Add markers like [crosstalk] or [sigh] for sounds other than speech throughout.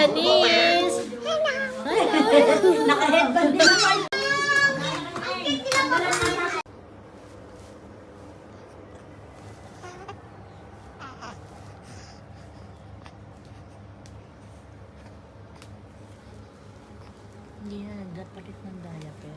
Denise. Naka-headband din naman. Hindi na nagpalit ng diaper.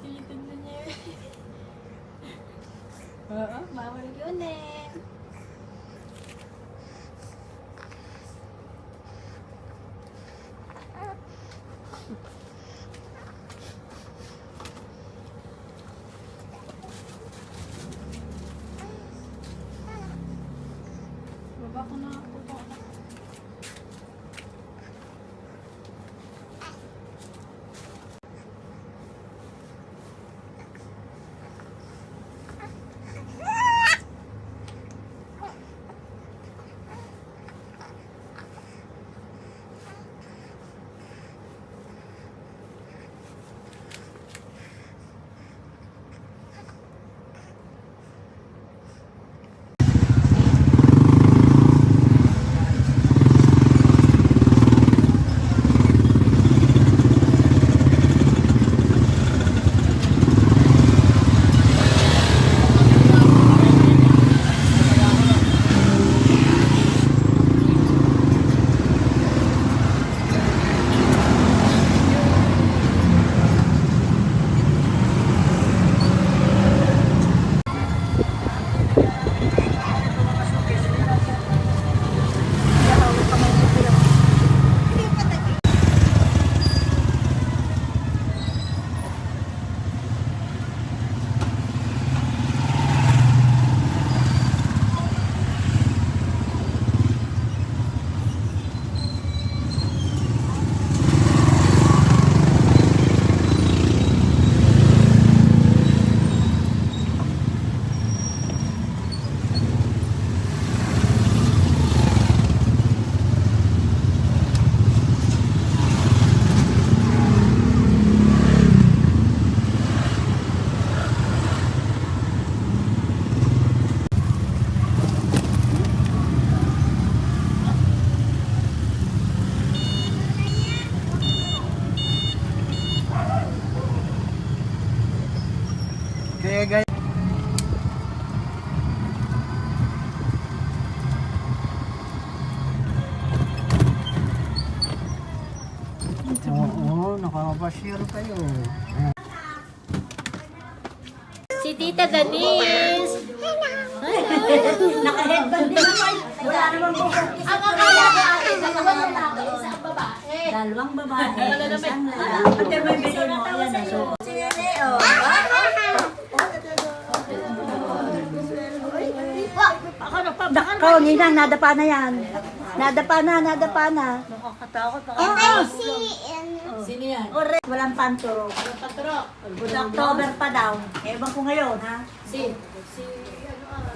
Tinitignan niya yun. Oo, bawal yun eh. Nakakabashir kayo. Si Tita Denise. Naka-headband din naman. Wala naman po. Ang akala ko ate, dalawang lalaki, isang babae. Dalawang babae, isang lalaki. Ate, may bigay mo. Ayan na. So, Ikaw, Ninang, nadapa na yan. Nadapa na, nadapa na. Nakakatakot. Oo. Sino yan? Correct. Walang panturo. Patrok. Good October pa daw. Ewan ko ngayon, ha? Si, si,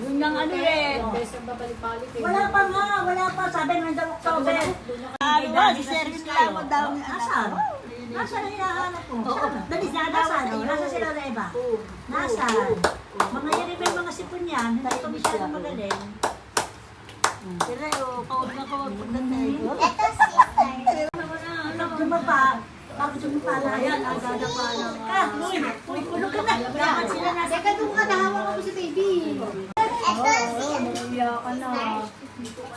Yun ang ano eh. Best ang babalik-balik eh. Wala pa nga, wala pa. Sabi ng daw October. Ano ba? Service nila ako daw. Asan? Asan ang hinahanap ko? Dali, nasaan? Nasa sila na iba? Nasaan? Mga yan may mga sipon yan. Hindi ko masyadong magaling. Yung kaod na kaod pagdating. Anak dumapa. Bakit yung palayan, ang gada pa ng... Ka, ah, Uy, uy, kulog ka na. Dapat sila na. Teka, doon ka, nahawa ko si baby. Ito, si... Umiya ka na.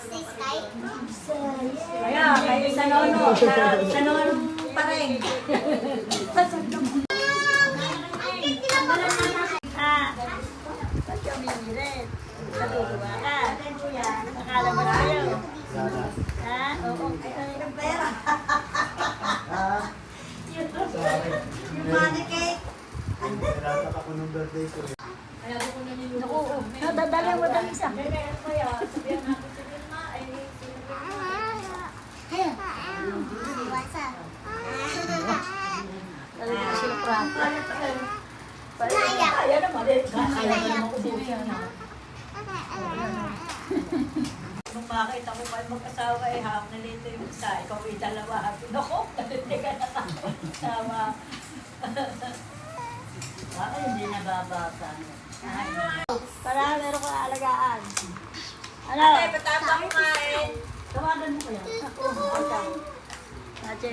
Si Sky? Kaya, kayo sa nono. Sa nono pa rin. Natutuwa ka. Kuya, nakala mo tayo. Ha? Oo, ay, ah, ay, pera. Ha? Sa akin. Yung money cake. Nalatak ng birthday ko. Alam ko na yung Naku, mo dali sa akin. Meron ko yun. Sabihan natin Kaya. Iwasa. Talaga na sila pra. Kaya. Kaya naman. Kaya ako buhay na. Nung makita ko pa mag-asawa, eh, hawak na dito yung isa. Ikaw yung dalawa. Happy na ko nakakasama. [laughs] Bakit hindi nababasa? Para meron ka alagaan. Ano? Ay, patapa ko kain. Tawagan mo kaya? Ako, okay. Ate.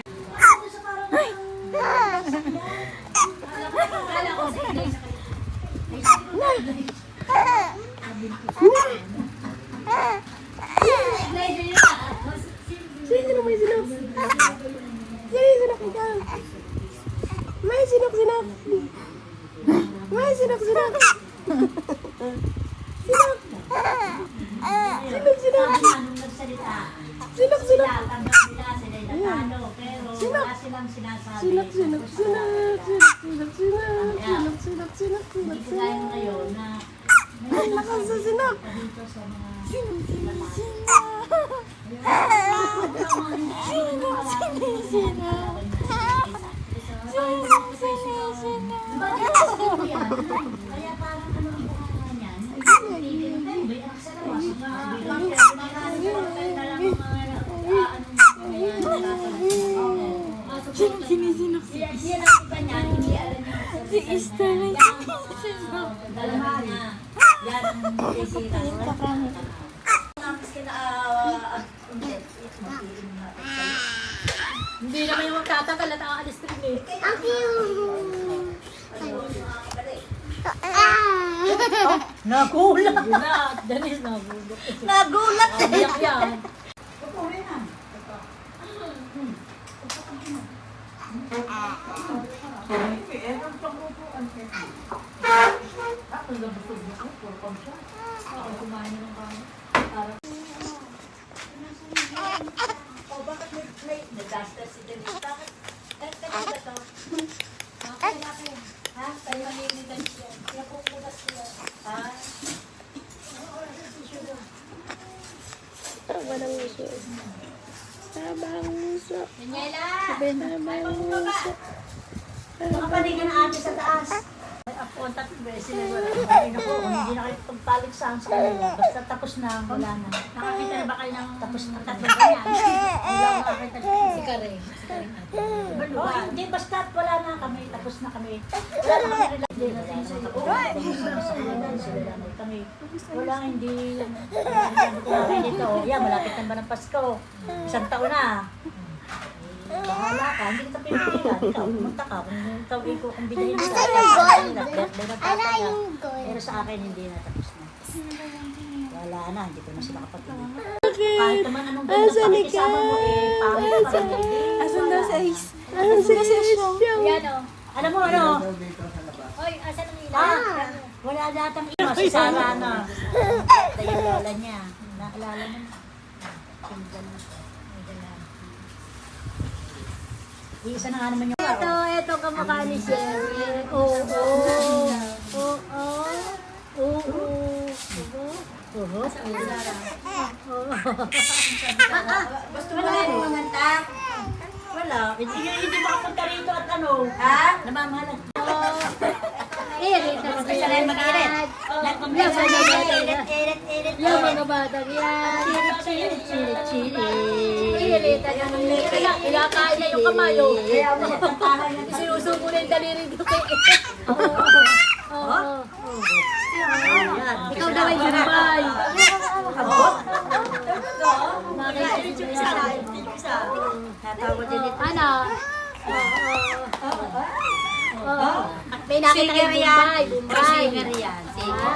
Kala ko si Inay. Sino may sinok? Sino yung sinok ikaw? May sinok sinok. May sinok sinok. Sinok. Sinok sinok. Anong nagsalita? Sinok sinok. Sila, tanggap nila, sila yung natalo, pero wala silang sinasabi. Sinok sinok Tapos, sinok. Sinok sinok sinok. Sinok sinok sinok Hindi sinok ko kaya sinok. ngayon na Ang lakas sa sinok. Pa dito sa mga Sinok sinok sinok. Kaya parang ano ang bukana niyan? May aksa na mas mga Sinisinok. Yan ang iba niya, hindi alam niya. Si Esther lang. Dalawa niya. Yan ang sisira. Namis ka na, ah, hindi. Mag-iin na. Hindi naman yung magtatagal at aalis din eh. Nagulat! Nagulat! Dennis, nagulat. Nagulat eh. Iyak yan. O, bakit may, may nag-duster si Denise? Bakit? Eh, kanina to. Okay, okay. Ha? Tayo malilitan siya. Napupulas siya. Ha? Tama ng muso. Tama ang muso. Daniela! Tama ang muso. Nakapanig na ate sa taas. Ang tatlong beses na wala. Ay, naku, hindi na kayo pagpalit sa sa kanila. Basta tapos na, wala na. Nakakita na ba kayo ng tapos na tatlong ganyan? Wala na nakakita na. Si Kare. Si Kare natin. Oh, hindi, basta wala na kami. Tapos na kami. Wala na kami. Hindi na tayo sa ito. Sila lang kami. Wala, hindi. Hindi dito. Yan, malapit na ba ng Pasko? Isang taon na. Bahala ka, hindi kita pinipilan. Ikaw, pumunta ka. Kung ikaw ikaw kung bilhin mo sa akin, birthday ng tatay na. Pero sa akin, hindi na tapos na. Wala na, hindi ko na sila kapatid. Kahit naman anong ganda, Asan kahit ikaw? isama mo eh, pangit pa rin. Hindi. Asan daw si Ace? Asan si Ace? Yan o. Alam mo ano? Oy, asan ang ilaw? Ah, wala datang ino, si Sarah na. Tayo yung lola niya. Naalala mo na. Tingnan mo. May dala. Iisa na nga naman yung Ito, ito kamukha ni Sherry. Oo. Oo. Oo. Oo. Oho. Gusto mo na yung mamanta? Wala. Hindi, hindi makapunta rito at ano. Ha? Namamahalan. Irit na kasi Isa na yung mag-irit. Yung mga bata yan. Yung mga bata yan. Irit na ng lito. Ilakain na yung kamayo. Sinusubo na yung daliri dito Oo. Ikaw daw ay ito. Ano? May nakita kayo. Singer yan. Singer.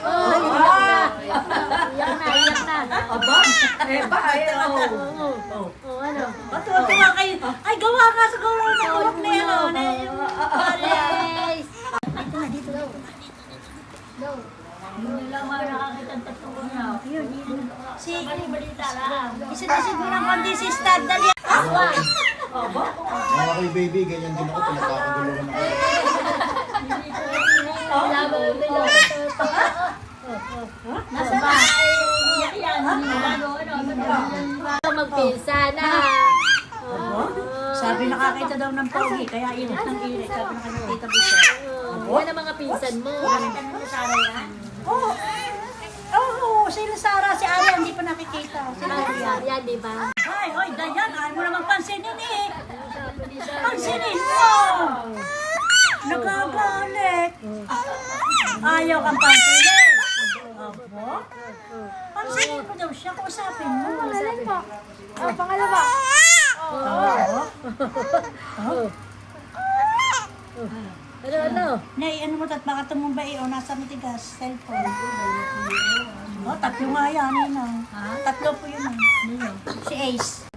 Oh, iyak na. Iyak na, iyak na. Aba? Eh ba? Ay, oh. Oo. Oh, ano? Matuwa kayo. Ay, gawa ka sa gawa na hawak na yan. oh, na yung-. Dito na, dito na. Go. Hindi lang mga nakakita ng tatlong na. Si, balita lang. Isa na siguro ang kundi si Star Dali. One. Nung ako'y baby, ganyan din ako, pinagkakaguluhan ako. Laban ng dalawa. Nasa ba? Yan, yan. Ano, ano, ano. Magpinsa na. Sabi nakakita daw ng pogi, kaya init ng init. Sabi nakakita ko siya. Yan ang mga pinsan mo. Oo. Oo, sila Sarah, si Aria, hindi pa nakikita. Si Aria. Yan, di ba? Ay, hoy, Dayan, ayaw mo naman pansinin eh. Pansinin mo! Nagagalit. Ayaw kang pansinin. Abo? Pansinin mo daw siya, kausapin mo. Pangalan po. Oh, pangalawa. Oo. Ano, ano? Nay, ano mo tat baka tumumbay o nasa matigas, cellphone. Oh, tatlo nga yan, yun ah. Tatlo po yun ah. Si Ace.